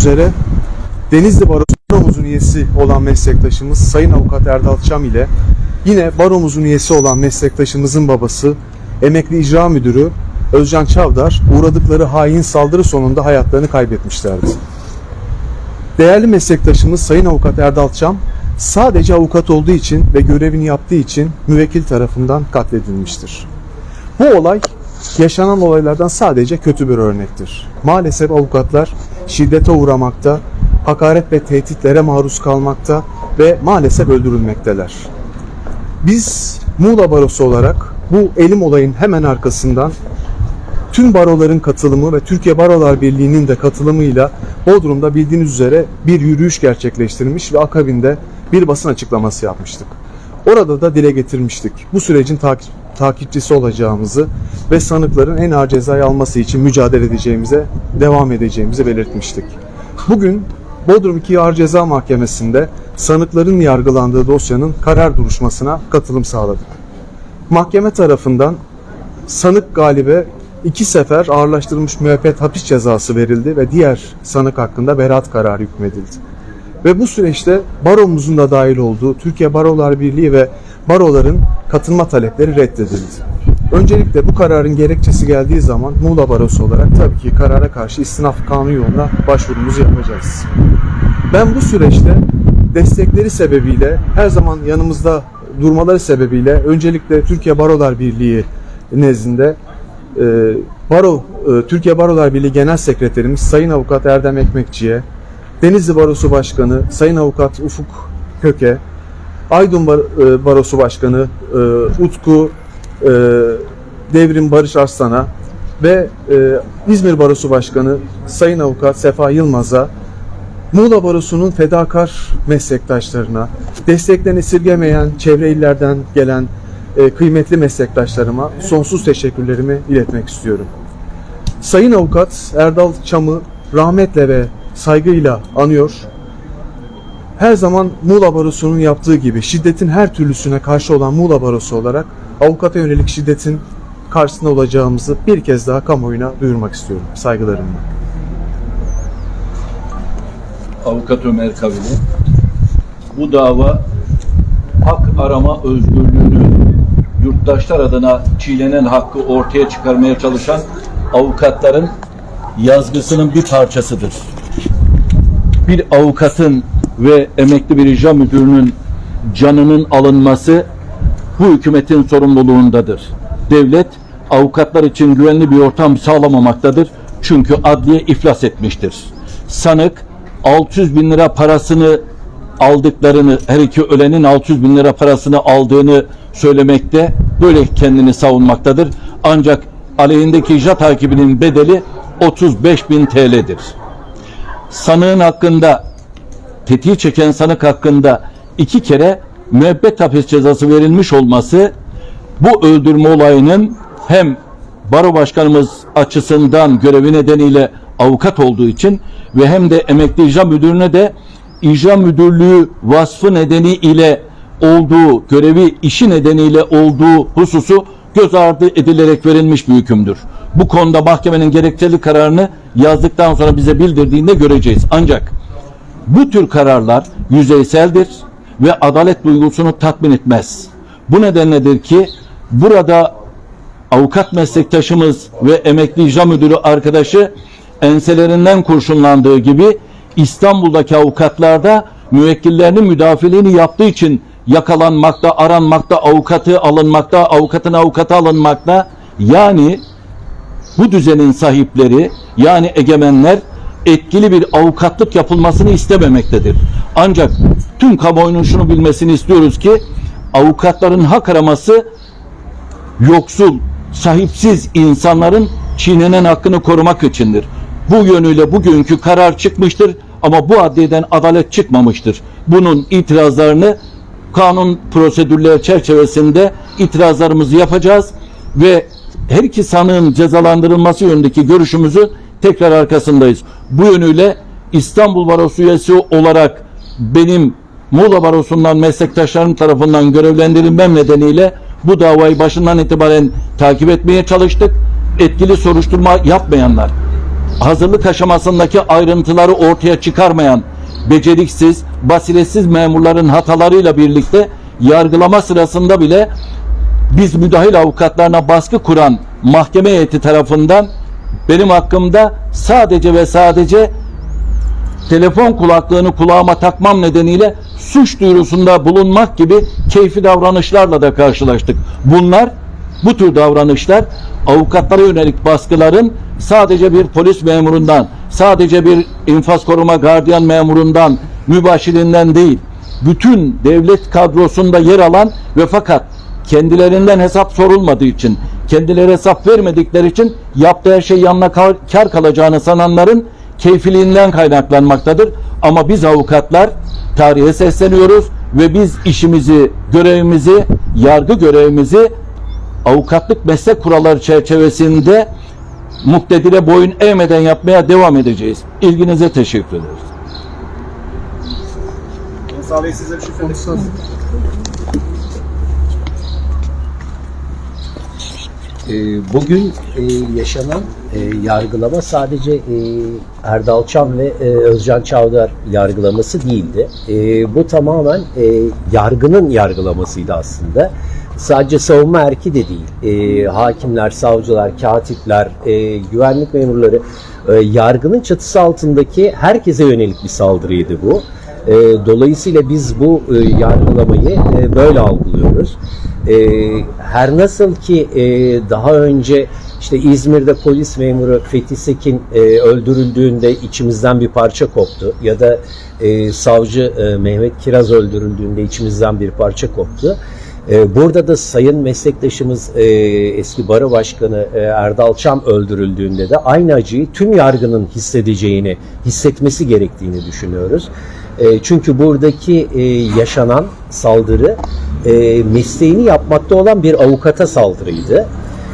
üzere Denizli Baromuzun üyesi olan meslektaşımız Sayın Avukat Erdal Çam ile yine baromuzun üyesi olan meslektaşımızın babası emekli icra müdürü Özcan Çavdar uğradıkları hain saldırı sonunda hayatlarını kaybetmişlerdi. Değerli meslektaşımız Sayın Avukat Erdal Çam sadece avukat olduğu için ve görevini yaptığı için müvekkil tarafından katledilmiştir. Bu olay yaşanan olaylardan sadece kötü bir örnektir. Maalesef avukatlar şiddete uğramakta, hakaret ve tehditlere maruz kalmakta ve maalesef öldürülmekteler. Biz Muğla Barosu olarak bu elim olayın hemen arkasından tüm baroların katılımı ve Türkiye Barolar Birliği'nin de katılımıyla Bodrum'da bildiğiniz üzere bir yürüyüş gerçekleştirmiş ve akabinde bir basın açıklaması yapmıştık. Orada da dile getirmiştik. Bu sürecin takip, takipçisi olacağımızı ve sanıkların en ağır cezayı alması için mücadele edeceğimize, devam edeceğimizi belirtmiştik. Bugün Bodrum 2 Ağır Ceza Mahkemesi'nde sanıkların yargılandığı dosyanın karar duruşmasına katılım sağladık. Mahkeme tarafından sanık galibe iki sefer ağırlaştırılmış müebbet hapis cezası verildi ve diğer sanık hakkında beraat kararı hükmedildi. Ve bu süreçte baromuzun da dahil olduğu Türkiye Barolar Birliği ve baroların katılma talepleri reddedildi. Öncelikle bu kararın gerekçesi geldiği zaman Muğla Barosu olarak tabii ki karara karşı istinaf kanunu yoluna başvurumuzu yapacağız. Ben bu süreçte destekleri sebebiyle her zaman yanımızda durmaları sebebiyle öncelikle Türkiye Barolar Birliği nezdinde e, Baro e, Türkiye Barolar Birliği Genel Sekreterimiz Sayın Avukat Erdem Ekmekçi'ye, Denizli Barosu Başkanı Sayın Avukat Ufuk Köke, Aydın Bar- e, Barosu Başkanı e, Utku e, Devrim Barış Arslan'a ve e, İzmir Barosu Başkanı Sayın Avukat Sefa Yılmaz'a Muğla Barosu'nun fedakar meslektaşlarına, destekten esirgemeyen çevre illerden gelen e, kıymetli meslektaşlarıma sonsuz teşekkürlerimi iletmek istiyorum. Sayın Avukat Erdal Çam'ı rahmetle ve saygıyla anıyor. Her zaman Muğla Barosu'nun yaptığı gibi şiddetin her türlüsüne karşı olan Muğla Barosu olarak avukata yönelik şiddetin karşısında olacağımızı bir kez daha kamuoyuna duyurmak istiyorum. Saygılarımla. Avukat Ömer Kavili. Bu dava hak arama özgürlüğünü yurttaşlar adına çiğnenen hakkı ortaya çıkarmaya çalışan avukatların yazgısının bir parçasıdır. Bir avukatın ve emekli bir icra müdürünün canının alınması bu hükümetin sorumluluğundadır. Devlet avukatlar için güvenli bir ortam sağlamamaktadır. Çünkü adliye iflas etmiştir. Sanık 600 bin lira parasını aldıklarını, her iki ölenin 600 bin lira parasını aldığını söylemekte, böyle kendini savunmaktadır. Ancak aleyhindeki icra takibinin bedeli 35 bin TL'dir. Sanığın hakkında, tetiği çeken sanık hakkında iki kere müebbet hapis cezası verilmiş olması bu öldürme olayının hem baro başkanımız açısından görevi nedeniyle avukat olduğu için ve hem de emekli icra müdürüne de icra müdürlüğü vasfı nedeniyle olduğu, görevi işi nedeniyle olduğu hususu göz ardı edilerek verilmiş bir hükümdür. Bu konuda mahkemenin gerekçeli kararını yazdıktan sonra bize bildirdiğinde göreceğiz. Ancak bu tür kararlar yüzeyseldir ve adalet duygusunu tatmin etmez. Bu nedenledir ki burada avukat meslektaşımız ve emekli icra müdürü arkadaşı enselerinden kurşunlandığı gibi İstanbul'daki avukatlarda müvekkillerinin müdafiliğini yaptığı için yakalanmakta, aranmakta, avukatı alınmakta, avukatın avukatı alınmakta. Yani bu düzenin sahipleri yani egemenler etkili bir avukatlık yapılmasını istememektedir. Ancak tüm kamuoyunun şunu bilmesini istiyoruz ki avukatların hak araması yoksul, sahipsiz insanların çiğnenen hakkını korumak içindir. Bu yönüyle bugünkü karar çıkmıştır ama bu adliyeden adalet çıkmamıştır. Bunun itirazlarını kanun prosedürleri çerçevesinde itirazlarımızı yapacağız ve her iki sanığın cezalandırılması yönündeki görüşümüzü tekrar arkasındayız. Bu yönüyle İstanbul Barosu üyesi olarak benim Muğla Barosu'ndan meslektaşlarım tarafından görevlendirilmem nedeniyle bu davayı başından itibaren takip etmeye çalıştık. Etkili soruşturma yapmayanlar, hazırlık aşamasındaki ayrıntıları ortaya çıkarmayan beceriksiz, basiretsiz memurların hatalarıyla birlikte yargılama sırasında bile biz müdahil avukatlarına baskı kuran mahkeme heyeti tarafından benim hakkımda sadece ve sadece telefon kulaklığını kulağıma takmam nedeniyle suç duyurusunda bulunmak gibi keyfi davranışlarla da karşılaştık. Bunlar bu tür davranışlar avukatlara yönelik baskıların sadece bir polis memurundan, sadece bir infaz koruma gardiyan memurundan, mübaşirinden değil, bütün devlet kadrosunda yer alan ve fakat kendilerinden hesap sorulmadığı için, kendileri hesap vermedikleri için yaptığı her şey yanına kar, kalacağını sananların keyfiliğinden kaynaklanmaktadır. Ama biz avukatlar tarihe sesleniyoruz ve biz işimizi, görevimizi, yargı görevimizi avukatlık meslek kuralları çerçevesinde muktedire boyun eğmeden yapmaya devam edeceğiz. İlginize teşekkür ederiz. Musa Bey size bir şey Bugün e, yaşanan e, yargılama sadece e, Erdal Çam ve Özcan Çavdar yargılaması değildi. Bu tamamen yargının yargılamasıydı aslında. Sadece savunma erki de değil. Hakimler, savcılar, katipler, güvenlik memurları yargının çatısı altındaki herkese yönelik bir saldırıydı bu. Dolayısıyla biz bu yargılamayı böyle algılıyoruz. E, her nasıl ki e, daha önce işte İzmir'de polis memuru Fethi Sekin e, öldürüldüğünde içimizden bir parça koptu ya da e, savcı e, Mehmet Kiraz öldürüldüğünde içimizden bir parça koptu. E, Burada da sayın meslektaşımız e, eski baro başkanı e, Erdal Çam öldürüldüğünde de aynı acıyı tüm yargının hissedeceğini, hissetmesi gerektiğini düşünüyoruz. E, Çünkü buradaki e, yaşanan saldırı e, mesleğini yapmakta olan bir avukata saldırıydı.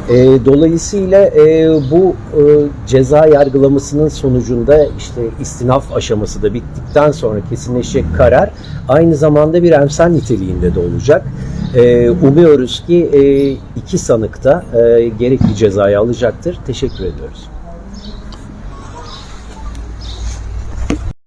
E, dolayısıyla e, bu e, ceza yargılamasının sonucunda işte istinaf aşaması da bittikten sonra kesinleşecek karar aynı zamanda bir emsal niteliğinde de olacak. E, umuyoruz ki e, iki sanık da e, gerekli cezayı alacaktır. Teşekkür ediyoruz.